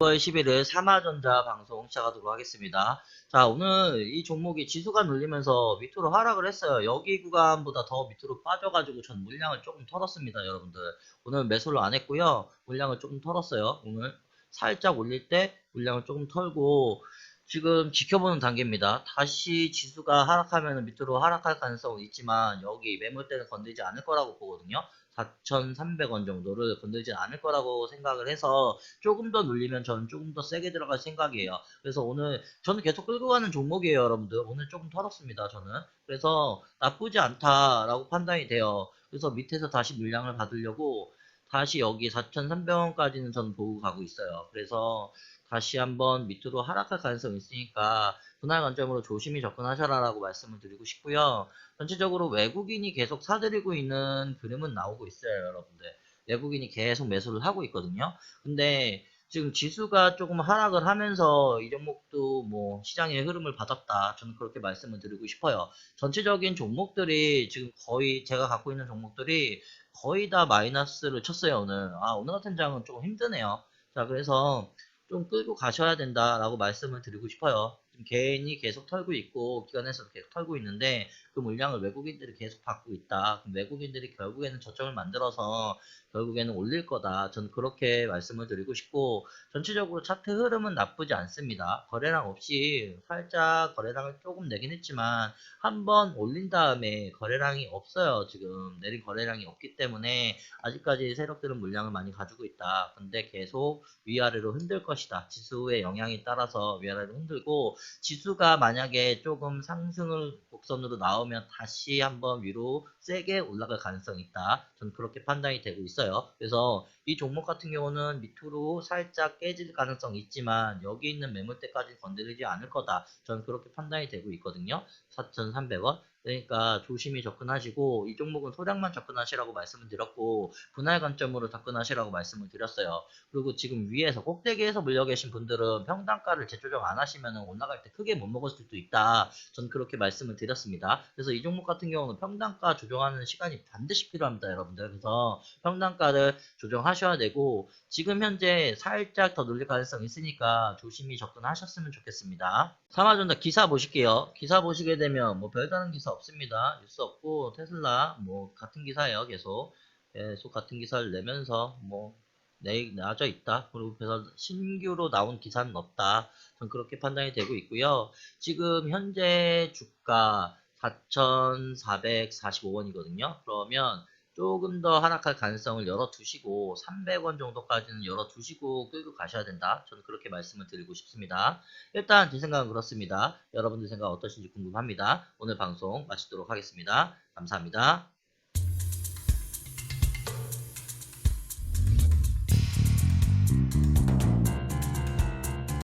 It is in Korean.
9월 11일 삼화전자 방송 시작하도록 하겠습니다. 자, 오늘 이 종목이 지수가 눌리면서 밑으로 하락을 했어요. 여기 구간보다 더 밑으로 빠져가지고 전 물량을 조금 털었습니다, 여러분들. 오늘 매수를 안 했고요. 물량을 조금 털었어요. 오늘 살짝 올릴 때 물량을 조금 털고 지금 지켜보는 단계입니다. 다시 지수가 하락하면 밑으로 하락할 가능성은 있지만 여기 매물대는 건들지 않을 거라고 보거든요. 4,300원 정도를 건들지 않을 거라고 생각을 해서 조금 더 눌리면 저는 조금 더 세게 들어갈 생각이에요. 그래서 오늘 저는 계속 끌고 가는 종목이에요, 여러분들. 오늘 조금 털었습니다, 저는. 그래서 나쁘지 않다라고 판단이 돼요. 그래서 밑에서 다시 물량을 받으려고 다시 여기 4,300원까지는 저는 보고 가고 있어요. 그래서 다시 한번 밑으로 하락할 가능성이 있으니까 분할 관점으로 조심히 접근하셔라라고 말씀을 드리고 싶고요. 전체적으로 외국인이 계속 사들이고 있는 그림은 나오고 있어요, 여러분들. 외국인이 계속 매수를 하고 있거든요. 근데 지금 지수가 조금 하락을 하면서 이 종목도 뭐 시장의 흐름을 받았다. 저는 그렇게 말씀을 드리고 싶어요. 전체적인 종목들이 지금 거의 제가 갖고 있는 종목들이 거의 다 마이너스를 쳤어요, 오늘. 아, 오늘 같은 장은 조금 힘드네요. 자, 그래서 좀 끌고 가셔야 된다라고 말씀을 드리고 싶어요. 개인이 계속 털고 있고 기관에서도 계속 털고 있는데 그 물량을 외국인들이 계속 받고 있다. 그럼 외국인들이 결국에는 저점을 만들어서 결국에는 올릴 거다. 저는 그렇게 말씀을 드리고 싶고 전체적으로 차트 흐름은 나쁘지 않습니다. 거래량 없이 살짝 거래량을 조금 내긴 했지만 한번 올린 다음에 거래량이 없어요. 지금 내린 거래량이 없기 때문에 아직까지 세력들은 물량을 많이 가지고 있다. 근데 계속 위아래로 흔들 것이다. 지수의 영향에 따라서 위아래로 흔들고 지수가 만약에 조금 상승을 곡선으로 나오면 다시 한번 위로 세게 올라갈 가능성이 있다. 저는 그렇게 판단이 되고 있어요. 그래서 이 종목 같은 경우는 밑으로 살짝 깨질 가능성이 있지만 여기 있는 매물대까지 건드리지 않을 거다. 저는 그렇게 판단이 되고 있거든요. 4,300원. 그러니까 조심히 접근하시고 이 종목은 소량만 접근하시라고 말씀을 드렸고 분할 관점으로 접근하시라고 말씀을 드렸어요. 그리고 지금 위에서 꼭대기에서 물려 계신 분들은 평단가를 재조정 안 하시면 올라갈 때 크게 못 먹을 수도 있다. 전 그렇게 말씀을 드렸습니다. 그래서 이 종목 같은 경우는 평단가 조정하는 시간이 반드시 필요합니다, 여러분들. 그래서 평단가를 조정하셔야 되고 지금 현재 살짝 더 눌릴 가능성이 있으니까 조심히 접근하셨으면 좋겠습니다. 삼화전자 기사 보실게요. 기사 보시게 되면 뭐 별다른 기사 없습니다. 뉴스 없고 테슬라 뭐 같은 기사예요. 계속 계속 같은 기사를 내면서 뭐 내, 나져 있다. 그리고 그래서 신규로 나온 기사는 없다. 전 그렇게 판단이 되고 있고요. 지금 현재 주가 4,445원이거든요. 그러면 조금 더 하락할 가능성을 열어두시고 300원 정도까지는 열어두시고 끌고 가셔야 된다. 저는 그렇게 말씀을 드리고 싶습니다. 일단 제 생각은 그렇습니다. 여러분들 생각 어떠신지 궁금합니다. 오늘 방송 마치도록 하겠습니다. 감사합니다.